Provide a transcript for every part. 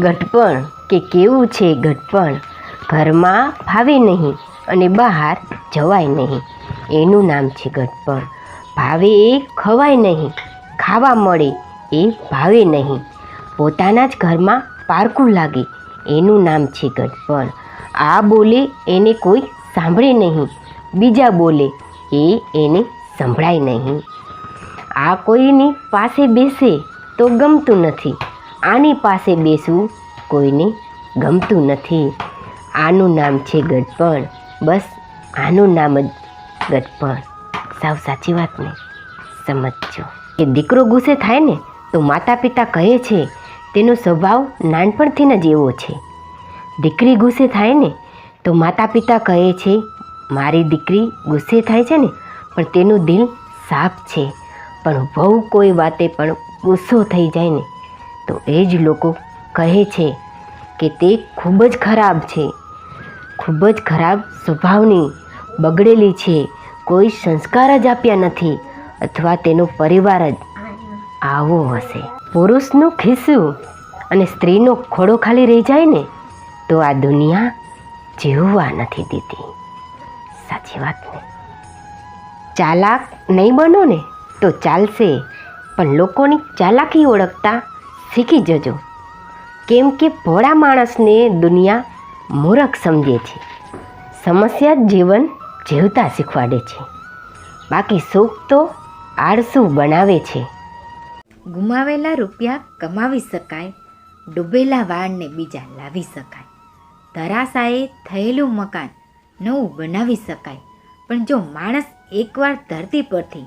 ગઢપણ કે કેવું છે ગઢપણ ઘરમાં ભાવે નહીં અને બહાર જવાય નહીં. એનું નામ છે ગઢપણ ભાવે એ ખવાય નહીં. ખાવા મળે એ ભાવે નહીં. પોતાના જ ઘરમાં પારકું લાગે. એનું નામ છે ગઢપણ આ બોલે એને કોઈ સાંભળે નહીં. બીજા બોલે એ એને સંભળાય નહીં. આ કોઈની પાસે બેસે તો ગમતું નથી. આની પાસે બેસવું કોઈને ગમતું નથી. આનું નામ છે ગઢપણ. બસ, આનું નામ જ ગઢપણ. સાવ સાચી વાત ને? સમજજો. કે દીકરો ગુસ્સે થાય ને, તો માતા પિતા કહે છે, તેનો સ્વભાવ નાનપણથી જ એવો છે. દીકરી ગુસ્સે થાય ને, તો માતા પિતા કહે છે, મારી દીકરી ગુસ્સે થાય છે ને, પણ તેનું દિલ સાફ છે. પણ બહુ કોઈ વાતે પણ ગુસ્સો થઈ જાય ને તો એ જ લોકો કહે છે કે તે ખૂબ જ ખરાબ છે. ખૂબ જ ખરાબ સ્વભાવની બગડેલી છે. કોઈ સંસ્કાર જ આપ્યા નથી અથવા તેનો પરિવાર જ આવો હશે. પુરુષનું ખિસ્સું અને સ્ત્રીનો ખોડો ખાલી રહી જાય ને, તો આ દુનિયા જીવવા નથી દીધી સાચી વાત ને? ચાલાક નહીં બનો ને, તો ચાલશે. પણ લોકોની ચાલાકી ઓળખતા શીખી જજો. કેમ કે ભોળા માણસને દુનિયા મૂરખ સમજે છે. સમસ્યા જીવન જીવતા શીખવાડે છે. બાકી સુખ તો આળસુ બનાવે છે. ગુમાવેલા રૂપિયા કમાવી શકાય, ડૂબેલા વાળને બીજા લાવી શકાય. ધરાશાએ થયેલું મકાન નવું બનાવી શકાય. પણ જો માણસ એકવાર ધરતી પરથી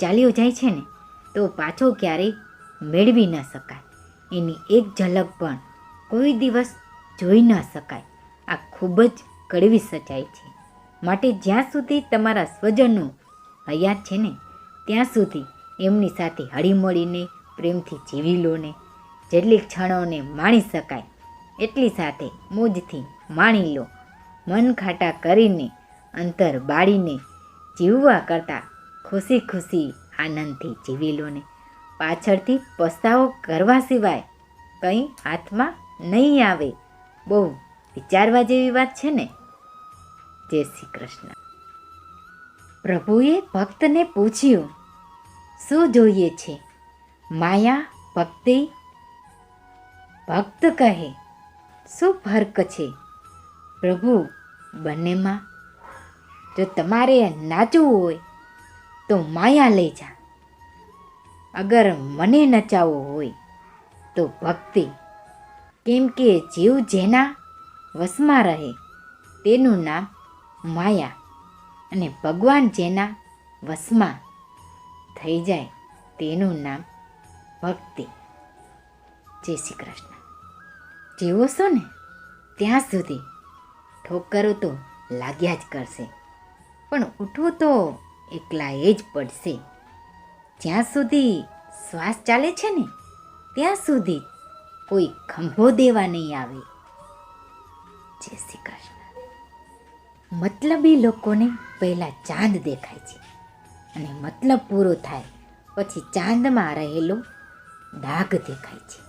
ચાલ્યો જાય છે ને, તો પાછો ક્યારેય મેળવી ન શકાય. એની એક ઝલક પણ કોઈ દિવસ જોઈ ન શકાય. આ ખૂબ જ કડવી સચ્ચાઈ છે. માટે જ્યાં સુધી તમારા સ્વજનો હયાત છે ને, ત્યાં સુધી એમની સાથે હળીમળીને, પ્રેમથી જીવી લો ને. જેટલી ક્ષણોને માણી શકાય, એટલી સાથે મોજથી માણી લો. મન ખાટા કરીને અંતર બાળીને જીવવા કરતાં ખુશી ખુશી આનંદથી જીવી લો ને. પાછળથી પસ્તાવો કરવા સિવાય કંઈ હાથમાં નહીં આવે. બહુ વિચારવા જેવી વાત છે ને? જય શ્રી કૃષ્ણ. પ્રભુએ ભક્તને પૂછ્યું, શું જોઈએ છે? માયા ભક્તિ? ભક્ત કહે, શું ફર્ક છે? પ્રભુ, બંનેમાં જો તમારે નાચવું હોય તો માયા લઈ જા. અગર મને નચાવવો હોય તો ભક્તિ. કેમ કે જીવ જેના વશમાં રહે તેનું નામ માયા અને ભગવાન જેના વશમાં થઈ જાય તેનું નામ ભક્તિ. જય શ્રી કૃષ્ણ. જીવો છો ને, ત્યાં સુધી ઠોકરો તો લાગ્યા જ કરશે. પણ ઉઠવું તો એકલા એ જ પડશે. જ્યાં સુધી શ્વાસ ચાલે છે ને, ત્યાં સુધી કોઈ ખંભો દેવા નહીં આવે. જય શ્રી કૃષ્ણ. મતલબી લોકોને પહેલાં ચાંદ દેખાય છે અને મતલબ પૂરો થાય પછી ચાંદમાં રહેલો ડાઘ દેખાય છે.